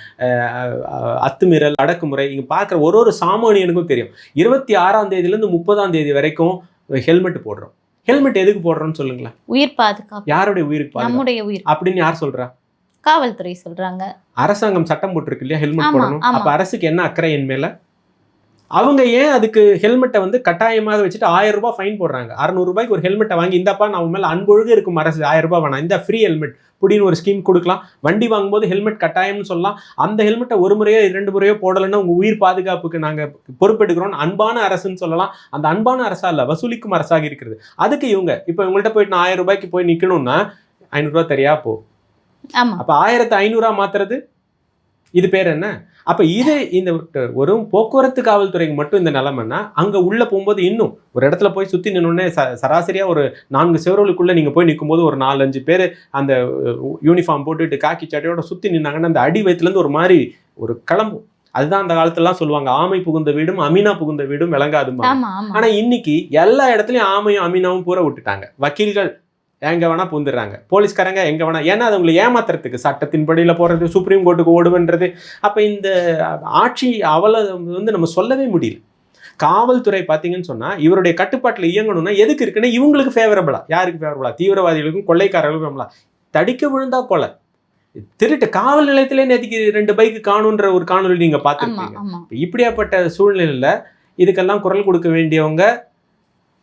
அத்துமீறல் அடக்குமுறை இங்க பார்க்குற ஒரு ஒரு சாமானியனுக்கும் தெரியும். இருபத்தி ஆறாம் தேதியிலேருந்து முப்பதாம் தேதி வரைக்கும் ஹெல்மெட் போடுறோம். ஹெல்மெட் எதுக்கு போடுறோம்னு சொல்லுங்களேன். உயிர் பாதுகாப்பு. யாருடைய உயிருக்கு நம்முடைய உயிர். அப்படின்னு யார் சொல்றா? காவல்துறை சொல்றாங்க. அரசாங்கம் சட்டம் போட்டிருக்கு இல்லையா? ஹெல்மெட் போடணும். அப்ப அரசுக்கு என்ன அக்கறை என் மேல? அவங்க ஏன் அதுக்கு ஹெல்மெட்டை வந்து கட்டாயமாக வச்சுட்டு ஆயிரம் ரூபாய் ஃபைன் போடுறாங்க? அறநூறு ரூபாய்க்கு ஒரு ஹெல்மெட்டை வாங்கி இந்தாப்பா நான் மேல அன்பொழுகு இருக்கும் அரசு. ஆயிரம் ரூபாய் வேணாம். இந்த ஃப்ரீ ஹெல்மெட் புடின்னு ஒரு ஸ்கீம் கொடுக்கலாம். வண்டி வாங்கும்போது ஹெல்மெட் கட்டாயம்னு சொல்லலாம். அந்த ஹெல்மெட்டை ஒரு முறையோ இரண்டு முறையோ போடலைன்னா உங்க உயிர் பாதுகாப்புக்கு நாங்க பொறுப்பெடுக்கிறோம் அன்பான அரசுன்னு சொல்லலாம். அந்த அன்பான அரசா இல்ல வசூலிக்கும் அரசாக இருக்கிறது. அதுக்கு இவங்க இப்போ உங்கள்கிட்ட போயிட்டு நான் ஆயிரம் ரூபாய்க்கு போய் நிக்கணும்னா ஐநூறுரூவா தெரியா போ? அப்ப ஆயிரத்து ஐநூறா மாத்துறது? இது பேர் என்ன? அப்ப இது இந்த ஒரு போக்குவரத்து காவல்துறைக்கு மட்டும் இந்த நிலைமைன்னா அங்க உள்ள போகும்போது இன்னும் ஒரு இடத்துல போய் சுத்தி நின்னோடனே ச சராசரியா ஒரு நான்கு செவர்களுக்குள்ள நீங்க போய் நிக்கும்போது ஒரு நாலஞ்சு பேர் அந்த யூனிஃபார்ம் போட்டுட்டு காக்கி சட்டையோட சுத்தி நின்னாங்கன்னா அந்த அடி வயித்துல இருந்து ஒரு மாதிரி ஒரு கிளம்பும். அதுதான் அந்த காலத்துலலாம் சொல்லுவாங்க. ஆமை புகுந்த வீடும் அமீனா புகுந்த வீடும் விளங்காதுமா ஆனா இன்னைக்கு எல்லா இடத்துலயும் ஆமையும் அமீனாவும் பூரா விட்டுட்டாங்க. வக்கீல்கள் எங்க வேணா பூந்துடுறாங்க. போலீஸ்காரங்க எங்க வேணா ஏன்னா அது உங்களை ஏமாத்துறதுக்கு சட்டத்தின் படியில போறது சுப்ரீம் கோர்ட்டுக்கு ஓடுவன்றது. அப்ப இந்த ஆட்சி அவல வந்து நம்ம சொல்லவே முடியல. காவல்துறை பார்த்தீங்கன்னு சொன்னா இவருடைய கட்டுப்பாட்டில் இயங்கணும்னா எதுக்கு இருக்குன்னா இவங்களுக்கு ஃபேவரபிளா யாருக்கு ஃபேவரபிளா தீவிரவாதிகளுக்கும் கொள்ளைக்காரர்களுக்கும் ஃபேவரபிளா தடிக்க விழுந்தா கொலை. திருட்டு காவல் நிலையத்திலே நேற்றுக்கு ரெண்டு பைக் காணுன்ற ஒரு காணொலி நீங்க ஆமா பார்த்துருக்கீங்க ஆமா. இப்ப இப்படியாப்பட்ட சூழ்நிலையில இதுக்கெல்லாம் குரல் கொடுக்க வேண்டியவங்க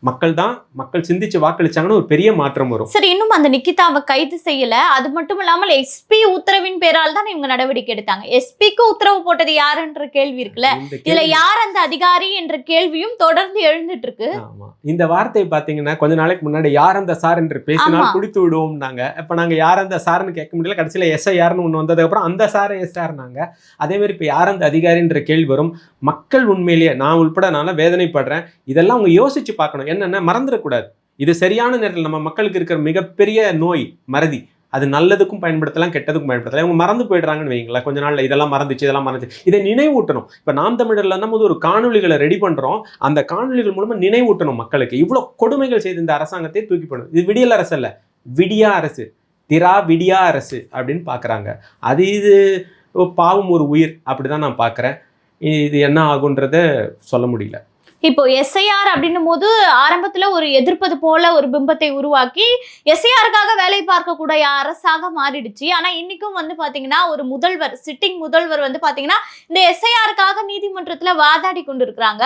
மக்கள் தான் மக்கள் சிந்திச்சு வாக்களிச்சாங்கன்னா ஒரு பெரிய மாற்றம் வரும். சரி இன்னும் அந்த நிக்கிதாவை கைது செய்யல. அது மட்டும் இல்லாமல் எஸ்பி உத்தரவின் பேரால் தான் இவங்க நடவடிக்கை எடுத்தாங்க. எஸ்பிக்கு உத்தரவு போட்டது யாருன்ற கேள்வி இருக்குல்ல? இதுல யார் அந்த அதிகாரி என்ற கேள்வியும் தொடர்ந்து எழுந்துட்டு இருக்கு ஆமா. இந்த வார்த்தை பாத்தீங்கன்னா கொஞ்ச நாளைக்கு முன்னாடி யார் அந்த சார் என்று பேசினால். குடித்து விடுவோம்னாங்க. இப்ப நாங்க யார் அந்த சார்னு கேட்க முடியல. கடைசியில எஸ்ஐஆர்னு ஒண்ணு வந்ததுக்கு அப்புறம் அந்த சாரை எஸ்ஆர்னாங்க அதே மாதிரி இப்ப யார் அந்த அதிகாரின்ற கேள்வி வரும். மக்கள் உண்மையிலேயே நான் உள்பட நான் வேதனைப்படுறேன். இதெல்லாம் அவங்க யோசிச்சு பார்க்கணும். என்னென்ன மறந்துடக்கூடாது. இது சரியான நேரத்தில் நம்ம மக்களுக்கு இருக்கிற மிகப்பெரிய நோய் மறதி. அது நல்லதுக்கும் பயன்படுத்தலாம் கெட்டதுக்கும் பயன்படுத்தலாம். இவங்க மறந்து போயிடுறாங்கன்னு வைங்களேன். கொஞ்ச நாள் இதெல்லாம் மறந்துச்சு இதெல்லாம் மறந்துச்சு. இதை நினைவூட்டணும். இப்போ நாம் தமிழர்ல நம்ம ஒரு காணொளிகளை ரெடி பண்ணுறோம் அந்த காணொலிகள் மூலமாக நினைவூட்டணும் மக்களுக்கு. இவ்வளோ கொடுமைகள் செய்த இந்த அரசாங்கத்தை தூக்கி போடணும் இது விடியல் அரசு அல்ல. விடியா அரசு. திரா விடியா அரசு அப்படின்னு பார்க்குறாங்க. அது இது பாவம் ஒரு உயிர். அப்படி தான் நான் பார்க்குறேன். இது என்ன ஆகுன்றத சொல்ல முடியல. இப்போ எஸ்ஐஆர் அப்படின்னும் போது ஆரம்பத்துல ஒரு எதிர்ப்பது போல ஒரு பிம்பத்தை உருவாக்கி எஸ்ஐஆருக்காக வேலை பார்க்கக்கூடிய அரசாக மாறிடுச்சு. ஆனா இன்னைக்கும் வந்து பாத்தீங்கன்னா ஒரு முதல்வர் சிட்டிங் முதல்வர் வந்து பாத்தீங்கன்னா இந்த எஸ்ஐஆருக்காக நீதிமன்றத்துல வாதாடி கொண்டு இருக்கிறாங்க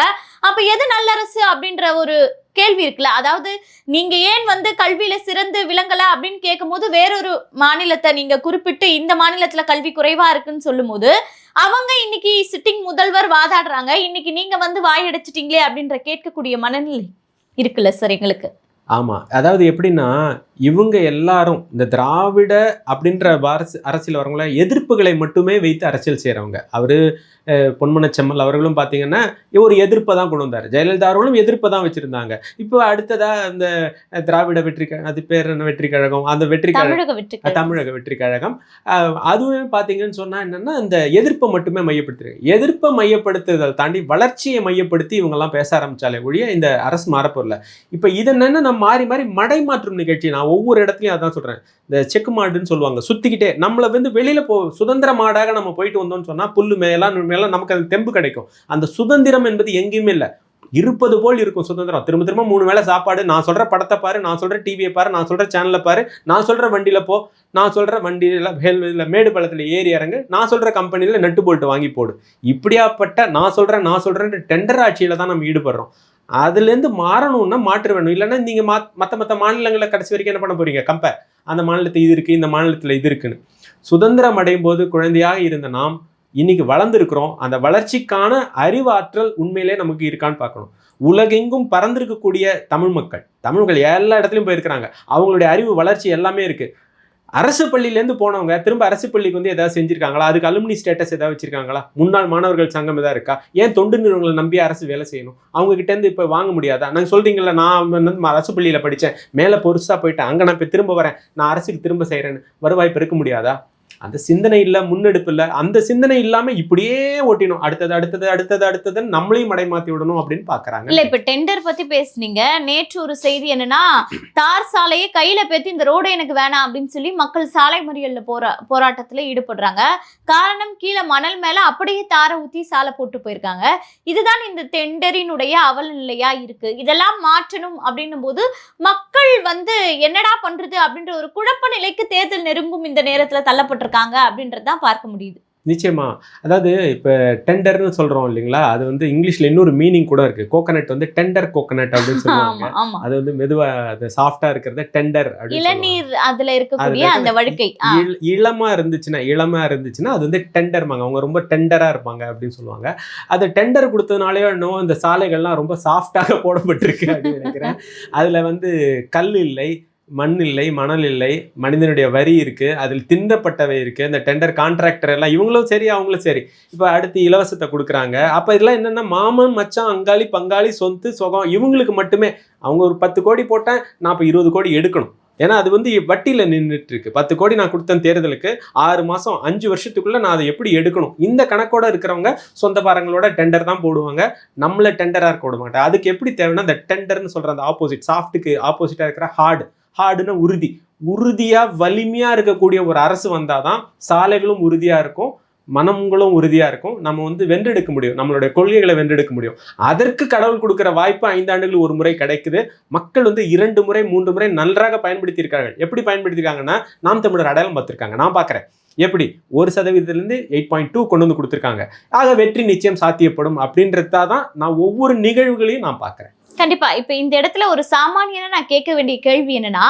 அப்ப எது நல்லரசு அப்படின்ற ஒரு கேள்வி இருக்குல்ல? அதாவது நீங்க ஏன் வந்து கல்வியில சிறந்து விளங்கல அப்படின்னு கேட்கும்போது வேறொரு மாநிலத்தை நீங்க குறிப்பிட்டு இந்த மாநிலத்துல கல்வி குறைவா இருக்குன்னு சொல்லும்போது அவங்க இன்னைக்கு சிட்டிங் முதல்வர் வாதாடுறாங்க. இன்னைக்கு நீங்க வந்து வாயடைச்சிட்டீங்களே அப்படின்ற கேட்கக்கூடிய மனநிலை இருக்குல்ல சார் எங்களுக்கு? ஆமா. அதாவது எப்படின்னா இவங்க எல்லாரும் இந்த திராவிட அப்படின்ற அரசு அரசியல் வரவங்கள எதிர்ப்புகளை மட்டுமே வைத்து அரசியல் செய்றவங்க. அவரு அஹ், பொன்மன செம்மல் அவர்களும் பார்த்தீங்கன்னா ஒரு எதிர்ப்பை தான் கொண்டு வந்தார். ஜெயலலிதா அவர்களும் எதிர்ப்பை தான் வச்சிருந்தாங்க. இப்போ அடுத்ததா அந்த திராவிட வெற்றி அது பேர் என்ன? வெற்றி கழகம். அந்த வெற்றி கழகம் தமிழக வெற்றி கழகம். தமிழக வெற்றி கழகம். அஹ், அதுவே பார்த்தீங்கன்னு சொன்னா என்னன்னா இந்த எதிர்ப்பை மட்டுமே மையப்படுத்துறது எதிர்ப்பை மையப்படுத்துதல் தாண்டி வளர்ச்சியை மையப்படுத்தி இவங்கெல்லாம் பேச ஆரம்பிச்சாலே ஒழிய இந்த அரசு மாறப்போறல இப்போ இது என்னன்னா நம்ம மாறி மாறி மடை மாற்றும் நிகழ்ச்சி நான் ஒவ்வொரு இடத்துலையும் அதான் சொல்கிறேன் இந்த செக் மாடுன்னு சொல்லுவாங்க. சுற்றிக்கிட்டே நம்மளை வந்து வெளியில் போ சுதந்திர மாடாக நம்ம போயிட்டு வந்தோம்னு சொன்னால் புல்லு மேலாம் மேலாம் நமக்கு அது தெம்பு கிடைக்கும். அந்த சுதந்திரம் என்பது எங்கேயுமே இல்லை. இருப்பது போல் இருக்கும் சுதந்திரம். திரும்ப திரும்ப மூணு வேளை சாப்பாடு நான் சொல்கிற படத்தை பாரு நான் சொல்கிற டிவியை பாரு நான் சொல்கிற சேனலை பாரு நான் சொல்கிற வண்டியில் போ நான் சொல்கிற வண்டியில் ஹெல் இல்லை மேடு பள்ளத்தில் ஏறி இறங்கு நான் சொல்கிற கம்பெனியில் நட்டு போல்ட்டு வாங்கி போடு. இப்படியாப்பட்ட நான் சொல்கிறேன் நான் சொல்கிறேன்னு டெண்டர் ஆட்சியில் தான் நம்ம ஈடுபடுறோம். அதுலேருந்து மாறணும்னா மாற்று வேணும். இல்லைன்னா நீங்கள் மா மற்ற மற்ற மாநிலங்களை கடைசி வரைக்கும் என்ன பண்ண போகிறீங்க கம்பேர் அந்த மாநிலத்தில் இது இருக்குது இந்த மாநிலத்தில் இது இருக்குன்னு. சுதந்திரம் அடையும் போது குழந்தையாக இருந்த நாம் இன்னைக்கு வளர்ந்துருக்கிறோம். அந்த வளர்ச்சிக்கான அறிவாற்றல் உண்மையிலே நமக்கு இருக்கான்னு பார்க்கணும். உலகெங்கும் பறந்திருக்கக்கூடிய தமிழ் மக்கள் தமிழ் மக்கள் எல்லா இடத்துலையும் போயிருக்கிறாங்க. அவங்களுடைய அறிவு வளர்ச்சி எல்லாமே இருக்குது அரசு பள்ளியிலேருந்து போனவங்க திரும்ப அரசு பள்ளிக்கு வந்து ஏதாவது செஞ்சிருக்காங்களா? அதுக்கு அலுமினி ஸ்டேட்டஸ் ஏதாவது வச்சிருக்காங்களா? முன்னாள் மாணவர்கள் சங்கம் ஏதாவது இருக்கா? ஏன் தொண்டு நிறுவனங்களை நம்பி அரசு வேலை செய்யணும்? அவங்க இப்போ வாங்க முடியாதா? நாங்கள் சொல்றீங்களா நான் வந்து அரசு பள்ளியில் படித்தேன் மேலே பொருசாக போயிட்டேன் அங்கே நான் இப்போ திரும்ப வரேன். நான் அரசுக்கு திரும்ப செய்கிறேன்னு வருவாய்ப்பு இருக்க முடியாதா? அந்த சிந்தனை இல்லை முன்னெடுப்பு இல்லை அந்த சிந்தனை இல்லாம இப்படியே ஓட்டினோம் அடுத்தது அடுத்தது அடுத்தது அடுத்தது நம்மளையும் மடைமாத்தி விடணும் அப்படின்னு பாக்குறாங்க. இல்ல இப்ப டெண்டர் பத்தி பேசுனீங்க. நேற்று ஒரு செய்தி என்னன்னா தார் சாலையை கையில பேத்தி இந்த ரோடு எனக்கு வேணாம் அப்படின்னு சொல்லி மக்கள் சாலை மறியல்ல போரா போராட்டத்துல ஈடுபடுறாங்க. காரணம் கீழே மணல் மேல அப்படியே தாரை ஊத்தி சாலை போட்டு போயிருக்காங்க. இதுதான் இந்த டெண்டரினுடைய அவல் நிலையா இருக்கு. இதெல்லாம் மாற்றணும் அப்படின்னும் போது மக்கள் வந்து என்னடா பண்றது அப்படின்ற ஒரு குழப்ப நிலைக்கு தேர்தல் நெருங்கும் இந்த நேரத்துல தள்ளப்பட்டிருக்காங்க அப்படின்றதுதான் பார்க்க முடியுது. நிச்சயமா. அதாவது இப்ப டெண்டர்னு சொல்றோம் இல்லைங்களா? அது வந்து இங்கிலீஷ்ல இன்னொரு மீனிங் கூட இருக்கு. கோகனட் வந்து டெண்டர் கோகனட் அப்படின்னு சொல்லுவாங்க. அது வந்து மெதுவா அது சாஃப்டா இருக்கிறத டெண்டர். இளநீர் அதுல இருக்கக்கூடிய அந்த வழுக்கை. ஆ. இள- இளமா இருந்துச்சுன்னா இளமா இருந்துச்சுன்னா அது வந்து டெண்டர்மாங்க அவங்க ரொம்ப டெண்டரா இருப்பாங்க அப்படின்னு சொல்லுவாங்க. அது டெண்டர் கொடுத்ததுனாலயோ என்னவோ இந்த சாலைகள்லாம் ரொம்ப சாஃப்டாக போடப்பட்டிருக்கு அப்படின்னு நினைக்கிறேன். அதுல வந்து கல் இல்லை மண் இல்லை மணல் இல்லை மனிதனுடைய வரி இருக்குது அதில் திண்டப்பட்டவை இருக்குது இந்த டெண்டர் கான்ட்ராக்டர் எல்லாம் இவங்களும் சரி அவங்களும் சரி. இப்போ அடுத்து இலவசத்தை கொடுக்குறாங்க. அப்போ இதெல்லாம் என்னென்னா மாமன் மச்சான் அங்காளி பங்காளி சொத்து சுகம் இவங்களுக்கு மட்டுமே. அவங்க ஒரு பத்து கோடி போட்டேன் நான் இப்போ இருபது கோடி எடுக்கணும். ஏன்னா அது வந்து வட்டியில் நின்றுட்டு இருக்கு பத்து கோடி நான் கொடுத்தேன் தேர்தலுக்கு ஆறு மாதம் அஞ்சு வருஷத்துக்குள்ளே நான் அதை எப்படி எடுக்கணும்? இந்த கணக்கோட இருக்கிறவங்க சொந்தக்காரங்களோட டெண்டர் தான் போடுவாங்க. நம்மள டெண்டராக இருக்க விட மாட்டேன் அதுக்கு எப்படி தேவைன்னா அந்த டெண்டர்னு சொல்கிற அந்த ஆப்போசிட் சாஃப்ட்டுக்கு ஆப்போசிட்டாக இருக்கிற ஹார்டு ஹார்டுன்னா உறுதி. உறுதியாக வலிமையாக இருக்கக்கூடிய ஒரு அரசு வந்தால் தான் சாலைகளும் உறுதியாக இருக்கும் மனங்களும் உறுதியாக இருக்கும். நம்ம வந்து வென்றெடுக்க முடியும். நம்மளுடைய கொள்கைகளை வென்றெடுக்க முடியும். அதற்கு கடவுள் கொடுக்குற வாய்ப்பு ஐந்தாண்டுகள் ஒரு முறை கிடைக்குது. மக்கள் வந்து இரண்டு முறை மூன்று முறை நன்றாக பயன்படுத்தியிருக்கார்கள் எப்படி பயன்படுத்தியிருக்காங்கன்னா நாம் தமிழர் அடையாளம் பார்த்துருக்காங்க. நான் பார்க்குறேன். எப்படி? ஒரு சதவீதத்திலேருந்து எயிட் பாயிண்ட் டூ கொண்டு வந்து கொடுத்துருக்காங்க. ஆக வெற்றி நிச்சயம் சாத்தியப்படும் அப்படின்றதா தான் நான் ஒவ்வொரு நிகழ்வுகளையும் நான் பார்க்குறேன். கண்டிப்பா. இப்ப இந்த இடத்துல ஒரு சாமானியனா நான் கேட்க வேண்டிய கேள்வி என்னன்னா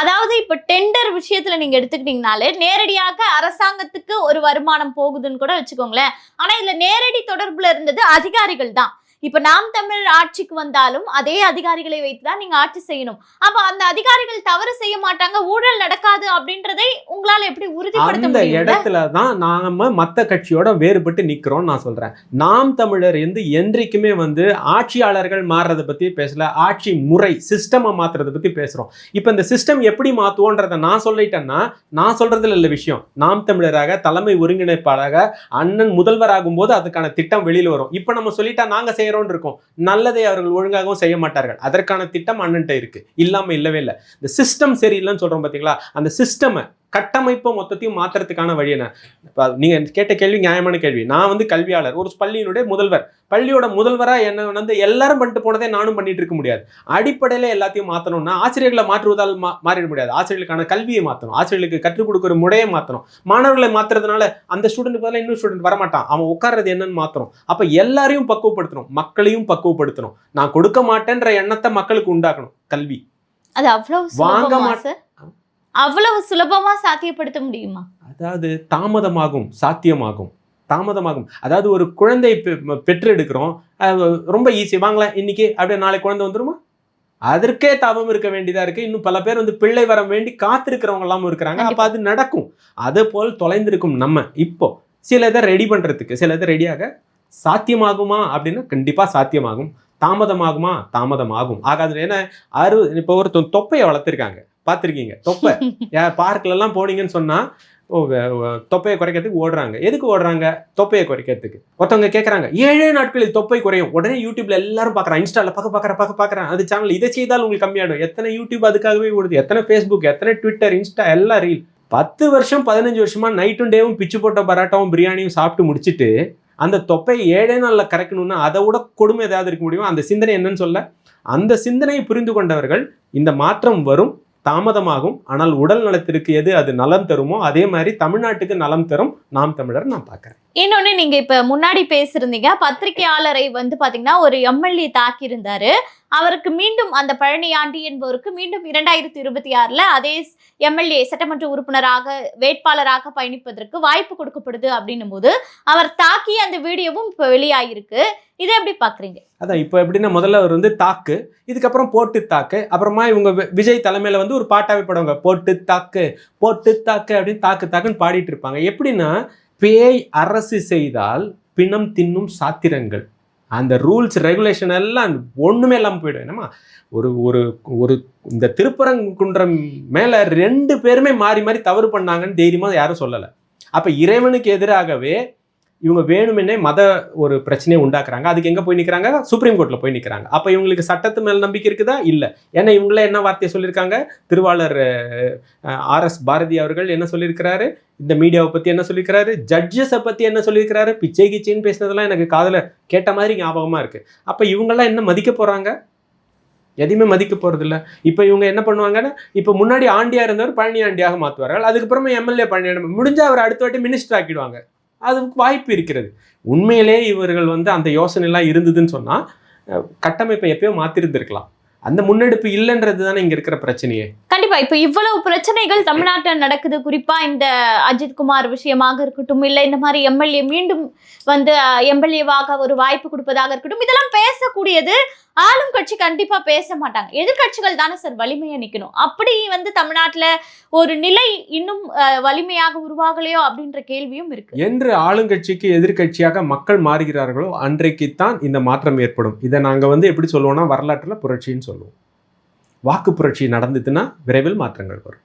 அதாவது இப்ப டெண்டர் விஷயத்துல நீங்க எடுத்துக்கிட்டீங்கனாலே நேரடியாக அரசாங்கத்துக்கு ஒரு வருமானம் போகுதுன்னு கூட வச்சுக்கோங்களேன். ஆனா இதுல நேரடி தொடர்புல இருந்தது அதிகாரிகள் தான். இப்ப நாம் தமிழர் ஆட்சிக்கு வந்தாலும் அதே அதிகாரிகளை வைத்துதான் நீங்க ஆட்சி செய்யணும். அப்ப அந்த அதிகாரிகள் தவறு செய்ய மாட்டாங்க ஊழல் நடக்காது அப்படின்றதை உங்களால எப்படி உறுதிப்படுத்த அந்த இடத்துல தான் நாம மற்ற கட்சியோட வேறுபட்டு நிக்கிறோம்னு நான் சொல்றேன். நாம் தமிழர் வந்து என்றைக்குமே வந்து ஆட்சியாளர்கள் மாறுறதை பத்தி பேசல ஆட்சி முறை சிஸ்டமை மாத்துறதை பத்தி பேசுறோம். இப்போ இந்த சிஸ்டம் எப்படி மாத்துவோன்றத நான் சொல்லிட்டேன்னா நான் சொல்றதுல இல்ல விஷயம். நாம் தமிழராக தலைமை ஒருங்கிணைப்பாளராக அண்ணன் முதல்வராகும் போது அதுக்கான திட்டம் வெளியில வரும். இப்போ நம்ம சொல்லிட்டா நாங்க செய்யறோம்னு இருக்கும். நல்லதை அவர்கள் ஒழுங்காகவும் செய்ய மாட்டார்கள். அதற்கான திட்டம் அண்ணன்ட்ட இருக்கு. இல்லாம இல்லவே இல்லை. இந்த சிஸ்டம் சரியில்லைன்னு சொல்றோம் பாத்தீங்களா? அந்த சிஸ்டமை கட்டமைப்பை மொத்தத்தையும் மாத்துறதுக்கான வழி என்ன? இப்ப நீங்க கேட்ட கேள்வி நியாயமான கேள்வி. நான் வந்து கல்வியாளர் ஒரு பள்ளியினுடைய முதல்வர். பள்ளியோட முதல்வரா என்ன வந்து எல்லாரும் பண்ணிட்டு போனதே நானும் பண்ணிட்டு இருக்க முடியாது. அடிப்படையில எல்லாத்தையும் மாத்தணும்னா ஆசிரியர்களை மாற்றுவதால் மா மாறிட முடியாது. ஆசிரியர்களுக்கான கல்வியை மாத்தணும். ஆசிரியர்களுக்கு கற்றுக் கொடுக்குற முறையை மாத்தணும். மாணவர்களை மாத்துறதுனால அந்த ஸ்டூடெண்ட் பதிலாக இன்னொரு ஸ்டூடெண்ட் வரமாட்டான். அவன் உட்கார்றது என்னன்னு மாத்தணும். அப்ப எல்லாரையும் பக்குவப்படுத்தணும். மக்களையும் பக்குவப்படுத்தணும். நான் கொடுக்க மாட்டேன்ற எண்ணத்தை மக்களுக்கு உண்டாக்கணும். கல்வி. அது அவ்வளவு வாங்க சுலபமா மாட்- சார்? அவ்வளவு சுலபமா சாத்தியப்படுத்த முடியுமா? அதாவது தாமதமாகும் சாத்தியமாகும். தாமதமாகும். அதாவது ஒரு குழந்தை பெற்றெடுக்கிறோம். ரொம்ப ஈஸி வாங்களேன் இன்னைக்கு அப்படியே நாளை குழந்தை வந்துருமா? அதற்கே தவம் இருக்க வேண்டியதா இருக்கு. இன்னும் பல பேர் வந்து பிள்ளை வரம் வேண்டி காத்திருக்கிறவங்க எல்லாமும் இருக்கிறாங்க. அப்ப அது நடக்கும். அது போல் தொலைந்திருக்கும் நம்ம. இப்போ சில இதை ரெடி பண்றதுக்கு சில இதை ரெடியாக சாத்தியமாகுமா அப்படின்னா கண்டிப்பா சாத்தியமாகும். தாமதமாகுமா? தாமதமாகும். ஆகாது. ஏன்னா அறு இப்போ ஒருத்தன் தொப்பையை வளர்த்துருக்காங்க. பார்த்துருக்கீங்க தொப்பை. யார் பார்க்ல எல்லாம் போனீங்கன்னு சொன்னா ஓ வே- வே- தொப்பையை குறைக்கிறதுக்கு ஓடுறாங்க. எதுக்கு ஓடுறாங்க? தொப்பையை குறைக்கிறதுக்கு. ஒருத்தவங்க கேட்குறாங்க ஏழே நாட்களில் தொப்பை குறையும். உடனே யூடியூப்ல எல்லாரும் பார்க்குறாங்க இன்ஸ்டால பார்க்க பார்க்குற பார்க்க பார்க்குறேன் அது சேனல் இதை செய்தால் உங்களுக்கு கம்மியாயிடும். எத்தனை யூடியூப் அதுக்காகவே ஓடுது? எத்தனை ஃபேஸ்புக் எத்தனை ட்விட்டர் இன்ஸ்டா எல்லாம் ரீல் பத்து வருஷம் பதினஞ்சு வருஷமா நைட்டும் டேவும் பிச்சு போட்ட பராட்டாவும் பிரியாணியும் சாப்பிட்டு முடிச்சிட்டு அந்த தொப்பையை ஏழே நாளில் கரைக்கணும்னா அதை விட கொடுமை ஏதாவது இருக்க முடியுமா? அந்த சிந்தனை என்னன்னு சொல்ல. அந்த சிந்தனையை புரிந்து கொண்டவர்கள் இந்த மாற்றம் வரும். தாமதமாகும். ஆனால் உடல் நலத்திற்கு எது அது நலம் தருமோ அதே மாதிரி தமிழ்நாட்டுக்கு நலம் தரும். நாம் தமிழர் நான் பார்க்குறேன். இன்னொன்னு நீங்க இப்ப முன்னாடி பேசியிருந்தீங்க பத்திரிகையாளரை வந்து பாத்தீங்கன்னா ஒரு எம்எல்ஏ தாக்கி இருந்தாரு அவருக்கு மீண்டும் அந்த பழனியாண்டி என்பவருக்கு மீண்டும் இரண்டாயிரத்தி இருபத்தி ஆறுல அதே எம்எல்ஏ சட்டமன்ற உறுப்பினராக வேட்பாளராக பயணிப்பதற்கு வாய்ப்பு கொடுக்கப்படுது அப்படின்னும் போது அவர் தாக்கிய அந்த வீடியோவும் இப்ப வெளியாயிருக்கு. இதை எப்படி பாக்குறீங்க? அதான் இப்போ எப்படின்னா முதல்ல அவர் வந்து தாக்கு இதுக்கப்புறம் போட்டு தாக்கு அப்புறமா இவங்க விஜய் தலைமையில வந்து ஒரு பாட்டாவே பாடுவாங்க போட்டு தாக்கு போட்டு தாக்கு அப்படின்னு தாக்கு தாக்குன்னு பாடிட்டு இருப்பாங்க. எப்படின்னா பேய் அரசு செய்தால் பிணம் தின்னும் சாத்திரங்கள். அந்த ரூல்ஸ் ரெகுலேஷன் எல்லாம் ஒன்றுமே இல்லாமல் போயிடும். என்னமா ஒரு ஒரு ஒரு இந்த திருப்பரங்குன்றம் மேலே ரெண்டு பேருமே மாறி மாறி தவறு பண்ணாங்கன்னு தைரியமாக யாரும் சொல்லலை. அப்போ இறைவனுக்கு எதிராகவே இவங்க வேணுமென்னே மத ஒரு பிரச்சனையை உண்டாக்குறாங்க. அதுக்கு எங்கே போய் நிற்கிறாங்க சுப்ரீம் கோர்ட்டில் போய் நிற்கிறாங்க அப்போ இவங்களுக்கு சட்டத்து மேல் நம்பிக்கை இருக்குதா? இல்லை. ஏன்னா இவங்களே என்ன வார்த்தையை சொல்லியிருக்காங்க? திருவாளர் ஆர் எஸ் பாரதி அவர்கள் என்ன சொல்லியிருக்கிறாரு? இந்த மீடியாவை பற்றி என்ன சொல்லியிருக்கிறாரு? ஜட்ஜஸை பற்றி என்ன சொல்லியிருக்கிறாரு? பிச்சை கிச்சைன்னு பேசினதெல்லாம் எனக்கு காதில் கேட்ட மாதிரி ஞாபகமாக இருக்குது அப்போ இவங்கெல்லாம் என்ன மதிக்க போகிறாங்க எதையுமே மதிக்க போகிறதில்ல இப்போ இவங்க என்ன பண்ணுவாங்கன்னா இப்போ முன்னாடி ஆண்டியாக இருந்தவர் பழனி ஆண்டியாக மாற்றுவார்கள் அதுக்கப்புறமா எம்எல்ஏ பழனி முடிஞ்சால் அவர் அடுத்த வாட்டி மினிஸ்டர் ஆக்கிடுவாங்க. அதுக்கு வாய்ப்பு இருக்கிறது. உண்மையிலே இவர்கள் வந்து அந்த யோசனைலாம் இருந்ததுன்னு சொன்னால் கட்டமைப்பை எப்பயோ மாற்றிருந்துருக்கலாம் அந்த முன்னெடுப்பு இல்லைன்றது தானே இங்க இருக்கிற பிரச்சனையே. கண்டிப்பா இப்ப இவ்வளவு பிரச்சனைகள் தமிழ்நாட்டில் நடக்குது. குறிப்பா இந்த அஜித்குமார் விஷயமாக இருக்கட்டும் இல்ல இந்த மாதிரி எம்எல்ஏ மீண்டும் வந்து எம்எல்ஏவாக ஒரு வாய்ப்பு கொடுப்பதாக இருக்கட்டும் இதெல்லாம் பேசக்கூடியது ஆளும் கட்சி கண்டிப்பா பேச மாட்டாங்க. எதிர்க்கட்சிகள் தானே சார் வலிமையா நிக்கணும். அப்படி வந்து தமிழ்நாட்டுல ஒரு நிலை இன்னும் வலிமையாக உருவாகலையோ அப்படின்ற கேள்வியும் இருக்கு. என்று ஆளுங்கட்சிக்கு எதிர்க்கட்சியாக மக்கள் மாறுகிறார்களோ அன்றைக்குத்தான் இந்த மாற்றம் ஏற்படும். இதை நாங்க வந்து எப்படி சொல்லுவோம்னா வரலாற்றுல புரட்சின்னு சொல்லுவோம். வாக்கு புரட்சி நடந்ததுன்னா விரைவில் மாற்றங்கள் வரும்.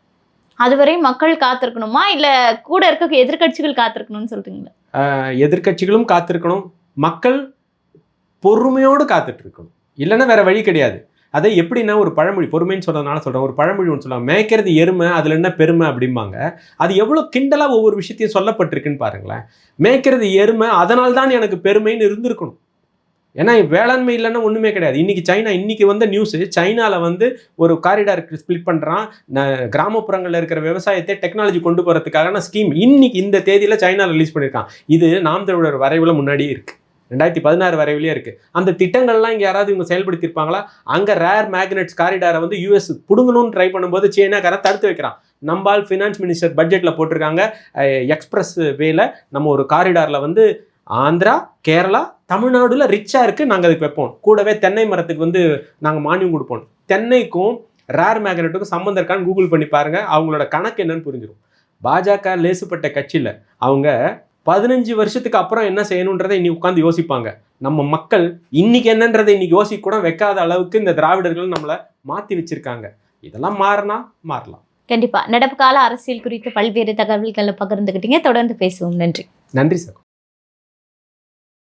அதுவரை மக்கள் காத்திருக்கணுமா? இல்ல கூட இருக்க எதிர்க்கட்சிகள் காத்திருக்கணும்னு சொல்றீங்களா? அஹ் எதிர்க்கட்சிகளும் காத்திருக்கணும். மக்கள் பொறுமையோடு காத்துட்டு இருக்கணும். இல்லைன்னா வேறு வழி கிடையாது. அதை எப்படின்னா ஒரு பழமொழி பொறுமைன்னு சொன்னதுனால சொல்கிறேன் ஒரு பழமொழி ஒன்று சொல்லுவாங்க. மேய்க்கிறது எருமை அதில் என்ன பெருமை அப்படிம்பாங்க. அது எவ்வளோ கிண்டலாக ஒவ்வொரு விஷயத்தையும் சொல்லப்பட்டிருக்குன்னு பாருங்களேன். மேய்க்கிறது எருமை அதனால் தான் எனக்கு பெருமைன்னு இருந்திருக்கணும். ஏன்னா வேளாண்மை இல்லைன்னா ஒன்றுமே கிடையாது. இன்றைக்கி சைனா இன்றைக்கி வந்த நியூஸு சைனாவில் வந்து ஒரு காரிடார் ஸ்பிளிட் பண்ணுறான் நான் கிராமப்புறங்களில் இருக்கிற விவசாயத்தை டெக்னாலஜி கொண்டு போகிறதுக்கான ஸ்கீம் இன்றைக்கி இந்த தேதியில் சைனா ரிலீஸ் பண்ணியிருக்கான் இது நாம் தமிழர் வரைவில் முன்னாடியே இருக்குது ரெண்டாயிரத்தி பதினாறு வரைவிலேயே இருக்குது அந்த திட்டங்கள்லாம் இங்கே யாராவது இவங்க செயல்படுத்தியிருப்பாங்களா? அங்கே ரேர் மேக்னெட்ஸ் காரிடாரை வந்து யூஎஸ் பிடுங்கணும்னு ட்ரை பண்ணும்போது சீனாக்காரன் தடுத்து வைக்கிறான். நம்பால் ஃபினான்ஸ் மினிஸ்டர் பட்ஜெட்டில் போட்டிருக்காங்க. எக்ஸ்பிரஸ் வேல நம்ம ஒரு காரிடாரில் வந்து ஆந்திரா கேரளா தமிழ்நாடுல ரிச்சாக இருக்குது நாங்கள் அதுக்கு வைப்போம். கூடவே தென்னை மரத்துக்கு வந்து நாங்கள் மானியம் கொடுப்போம். தென்னைக்கும் ரேர் மேக்னெட்டுக்கும் சம்மந்தம் இருக்கான்னு கூகுள் பண்ணி பாருங்கள் அவங்களோட கணக்கு என்னன்னு புரிஞ்சிடும் பாஜக லேசுப்பட்ட கட்சியில் அவங்க பதினஞ்சு வருஷத்துக்கு அப்புறம் என்ன செய்யணுன்றதை இன்னைக்கு உட்காந்து யோசிப்பாங்க. நம்ம மக்கள் இன்னைக்கு என்னன்றதை இன்னைக்கு யோசிக்க கூட வைக்காத அளவுக்கு இந்த திராவிடர்கள் நம்மளை மாத்தி வச்சிருக்காங்க. இதெல்லாம் மாறினா மாறலாம். கண்டிப்பா. நடப்பு கால அரசியல் குறித்து பல்வேறு தகவல்களை பகிர்ந்துக்கிட்டீங்க தொடர்ந்து பேசுவோம். நன்றி. நன்றி சார்.